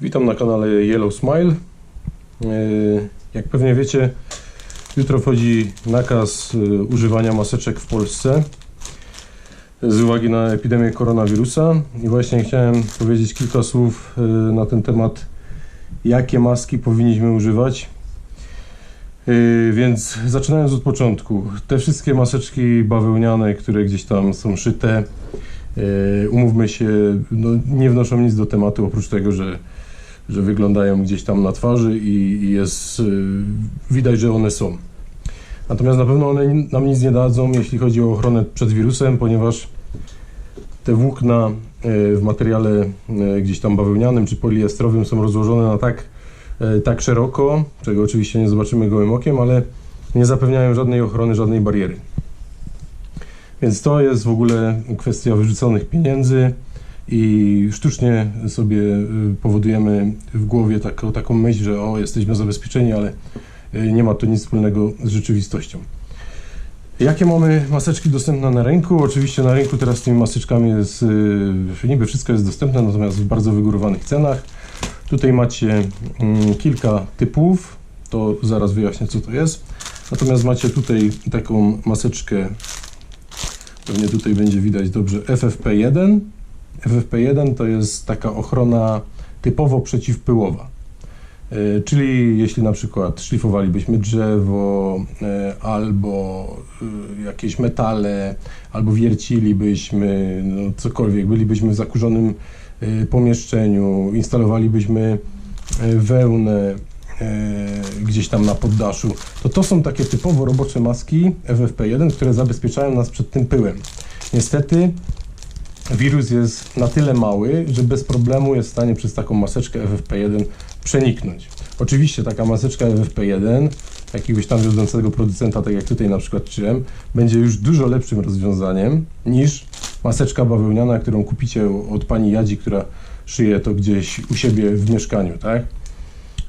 Witam na kanale Yellow Smile. Yy, Jak pewnie wiecie, jutro wchodzi nakaz yy, używania maseczek w Polsce z uwagi na epidemię koronawirusa. I właśnie chciałem powiedzieć kilka słów yy, na ten temat, jakie maski powinniśmy używać. Więc zaczynając od początku, te wszystkie maseczki bawełniane, które gdzieś tam są szyte, umówmy się, no, nie wnoszą nic do tematu oprócz tego, że że wyglądają gdzieś tam na twarzy i, i jest y, widać, że one są. Natomiast na pewno one nam nic nie dadzą, jeśli chodzi o ochronę przed wirusem, ponieważ te włókna y, w materiale gdzieś tam bawełnianym czy poliestrowym są rozłożone na tak, tak szeroko, czego oczywiście nie zobaczymy gołym okiem, ale nie zapewniają żadnej ochrony, żadnej bariery. Więc to jest w ogóle kwestia wyrzuconych pieniędzy i sztucznie sobie y, powodujemy w głowie taką, taką myśl, że o, jesteśmy zabezpieczeni, ale y, nie ma to nic wspólnego z rzeczywistością. Jakie mamy maseczki dostępne na rynku? Oczywiście na rynku teraz z tymi maseczkami jest, y, niby wszystko jest dostępne, natomiast w bardzo wygórowanych cenach. Tutaj macie mm, kilka typów, to zaraz wyjaśnię co to jest. Natomiast macie tutaj taką maseczkę, pewnie tutaj będzie widać dobrze, FFP1. FFP1 to jest taka ochrona typowo przeciwpyłowa. E, Czyli jeśli na przykład szlifowalibyśmy drzewo e, albo e, jakieś metale, albo wiercilibyśmy, no cokolwiek, bylibyśmy w zakurzonym pomieszczeniu, instalowalibyśmy wełnę gdzieś tam na poddaszu, to to są takie typowo robocze maski FFP1, które zabezpieczają nas przed tym pyłem. Niestety wirus jest na tyle mały, że bez problemu jest w stanie przez taką maseczkę FFP1 przeniknąć. Oczywiście taka maseczka FFP1 jakiegoś tam wiodącego producenta, tak jak tutaj na przykład czyłem, będzie już dużo lepszym rozwiązaniem niż maseczka bawełniana, którą kupicie od pani Jadzi, która szyje to gdzieś u siebie w mieszkaniu, tak?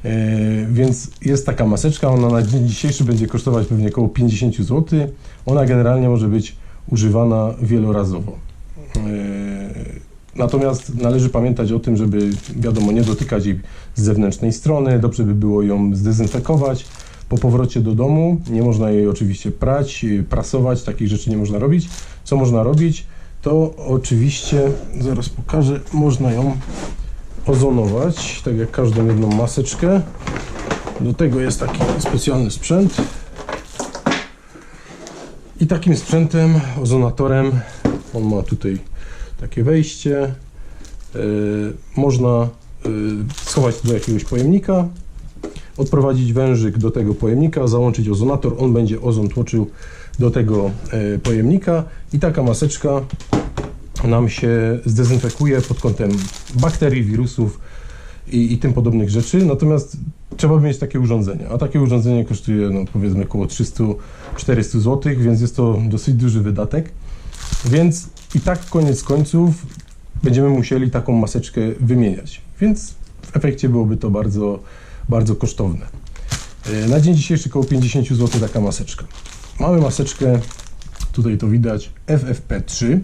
E, więc jest taka maseczka, ona na dzień dzisiejszy będzie kosztować pewnie około 50 zł. Ona generalnie może być używana wielorazowo. E, Natomiast należy pamiętać o tym, żeby wiadomo nie dotykać jej z zewnętrznej strony, dobrze by było ją zdezynfekować. Po powrocie do domu nie można jej oczywiście prać, y, prasować, takich rzeczy nie można robić. Co można robić? To oczywiście, zaraz pokażę, można ją ozonować, tak jak każdą jedną maseczkę. Do tego jest taki specjalny sprzęt. I takim sprzętem, ozonatorem, on ma tutaj takie wejście. e, można e, schować do jakiegoś pojemnika, odprowadzić wężyk do tego pojemnika, załączyć ozonator, on będzie ozon tłoczył do tego e, pojemnika i taka maseczka nam się zdezynfekuje pod kątem bakterii, wirusów i, i tym podobnych rzeczy. Natomiast trzeba mieć takie urządzenie, a takie urządzenie kosztuje no, powiedzmy około 300-400 zł, więc jest to dosyć duży wydatek. Więc i tak koniec końców będziemy musieli taką maseczkę wymieniać. Więc w efekcie byłoby to bardzo, bardzo kosztowne. E, Na dzień dzisiejszy około 50 zł taka maseczka. Mamy maseczkę, tutaj to widać, FFP3.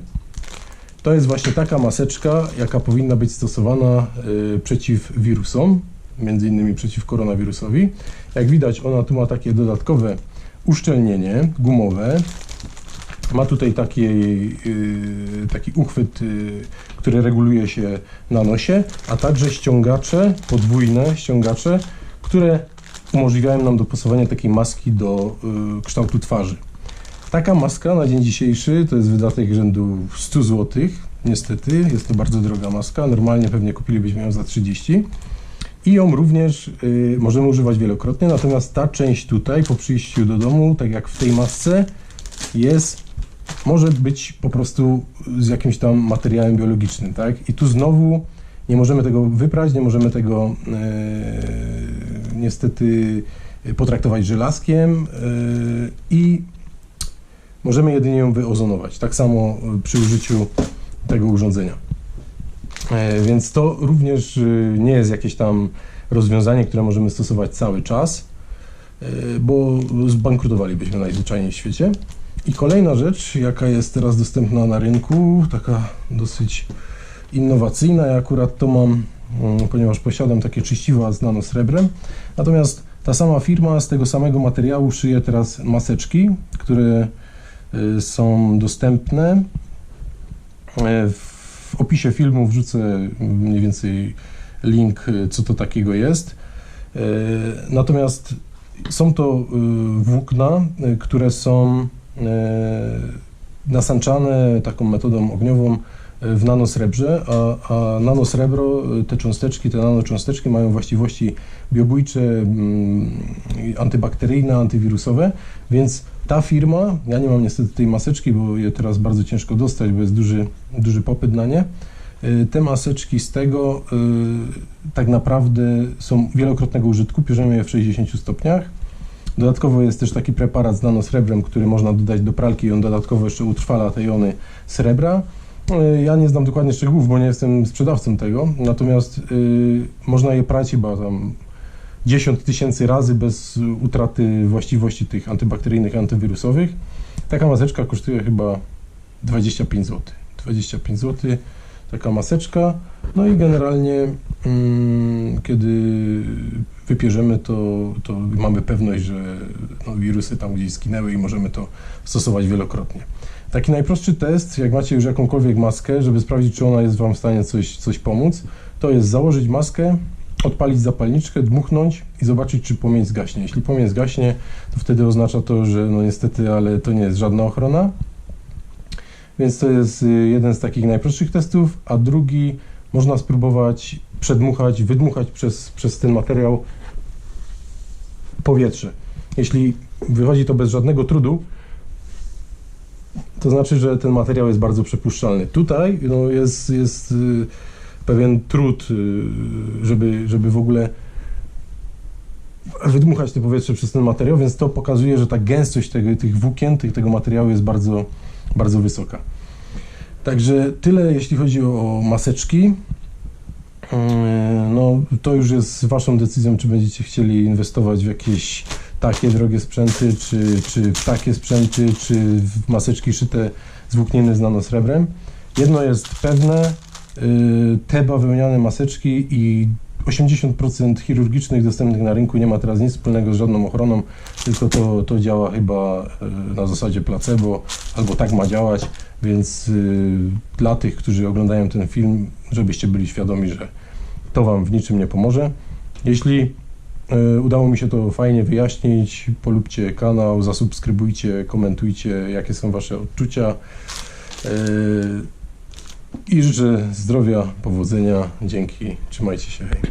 To jest właśnie taka maseczka, jaka powinna być stosowana y, przeciw wirusom, między innymi przeciw koronawirusowi. Jak widać, ona tu ma takie dodatkowe uszczelnienie gumowe. Ma tutaj taki, y, taki uchwyt, y, który reguluje się na nosie, a także ściągacze, podwójne ściągacze, które umożliwiają nam dopasowanie takiej maski do y, kształtu twarzy. Taka maska na dzień dzisiejszy to jest wydatek rzędu 100 zł. Niestety jest to bardzo droga maska. Normalnie pewnie kupilibyśmy ją za 30. I ją również y, możemy używać wielokrotnie. Natomiast ta część tutaj po przyjściu do domu, tak jak w tej masce, jest może być po prostu z jakimś tam materiałem biologicznym, tak? I tu znowu nie możemy tego wyprać, nie możemy tego e, niestety potraktować żelazkiem e, i możemy jedynie ją wyozonować. Tak samo e, przy użyciu tego urządzenia. E, Więc to również e, nie jest jakieś tam rozwiązanie, które możemy stosować cały czas, bo zbankrutowalibyśmy najzwyczajniej w świecie. I kolejna rzecz, jaka jest teraz dostępna na rynku, taka dosyć innowacyjna, ja akurat to mam mm, ponieważ posiadam takie czyściwa z nanosrebrem. Natomiast ta sama firma z tego samego materiału szyje teraz maseczki, które są dostępne. E, W opisie filmu wrzucę mniej więcej link, y, co to takiego jest. Natomiast są to y, włókna, y, które są nasanczane taką metodą ogniową y, w nanosrebrze, a, a nanosrebro, y, te cząsteczki, te nanocząsteczki mają właściwości biobójcze, mm, antybakteryjne, antywirusowe, więc ta firma, ja nie mam niestety tej maseczki, bo je teraz bardzo ciężko dostać, bo jest duży, duży popyt na nie. Y, Te maseczki z tego y, tak naprawdę są wielokrotnego użytku, bierzemy je w 60 stopniach. Dodatkowo jest też taki preparat z nanosrebrem, który można dodać do pralki i on dodatkowo jeszcze utrwala te jony srebra. Y, Ja nie znam dokładnie szczegółów, bo nie jestem sprzedawcą tego, natomiast y, można je prać chyba tam 10 tysięcy razy bez utraty właściwości tych antybakteryjnych, antywirusowych. Taka maseczka kosztuje chyba 25 zł. 25 zł taka maseczka. No i generalnie, mm, kiedy wypierzemy, to, to mamy pewność, że no, wirusy tam gdzieś zginęły i możemy to stosować wielokrotnie. Taki najprostszy test, jak macie już jakąkolwiek maskę, żeby sprawdzić, czy ona jest Wam w stanie coś, coś pomóc, to jest założyć maskę, odpalić zapalniczkę, dmuchnąć i zobaczyć, czy płomień zgaśnie. Jeśli płomień zgaśnie, to wtedy oznacza to, że no niestety, ale to nie jest żadna ochrona. Więc to jest y, jeden z takich najprostszych testów, a drugi można spróbować przedmuchać, wydmuchać przez, przez ten materiał powietrze. Jeśli wychodzi to bez żadnego trudu, to znaczy, że ten materiał jest bardzo przepuszczalny. Tutaj no, jest, jest y, pewien trud, y, żeby, żeby w ogóle wydmuchać to powietrze przez ten materiał, więc to pokazuje, że ta gęstość tego, tych włókien, tych, tego materiału jest bardzo, bardzo wysoka. Także tyle, jeśli chodzi o maseczki. Yy, No, to już jest Waszą decyzją, czy będziecie chcieli inwestować w jakieś takie drogie sprzęty, czy, czy w takie sprzęty, czy w maseczki szyte z włókniny z nanosrebrem. Jedno jest pewne, yy, te bawełniane maseczki i 80% chirurgicznych dostępnych na rynku nie ma teraz nic wspólnego z żadną ochroną, tylko to, to działa chyba yy, na zasadzie placebo, albo tak ma działać, więc yy, dla tych, którzy oglądają ten film, żebyście byli świadomi, że to Wam w niczym nie pomoże. Jeśli y, udało mi się to fajnie wyjaśnić, polubcie kanał, zasubskrybujcie, komentujcie, jakie są Wasze odczucia. Y, I życzę zdrowia, powodzenia, dzięki, trzymajcie się, hej.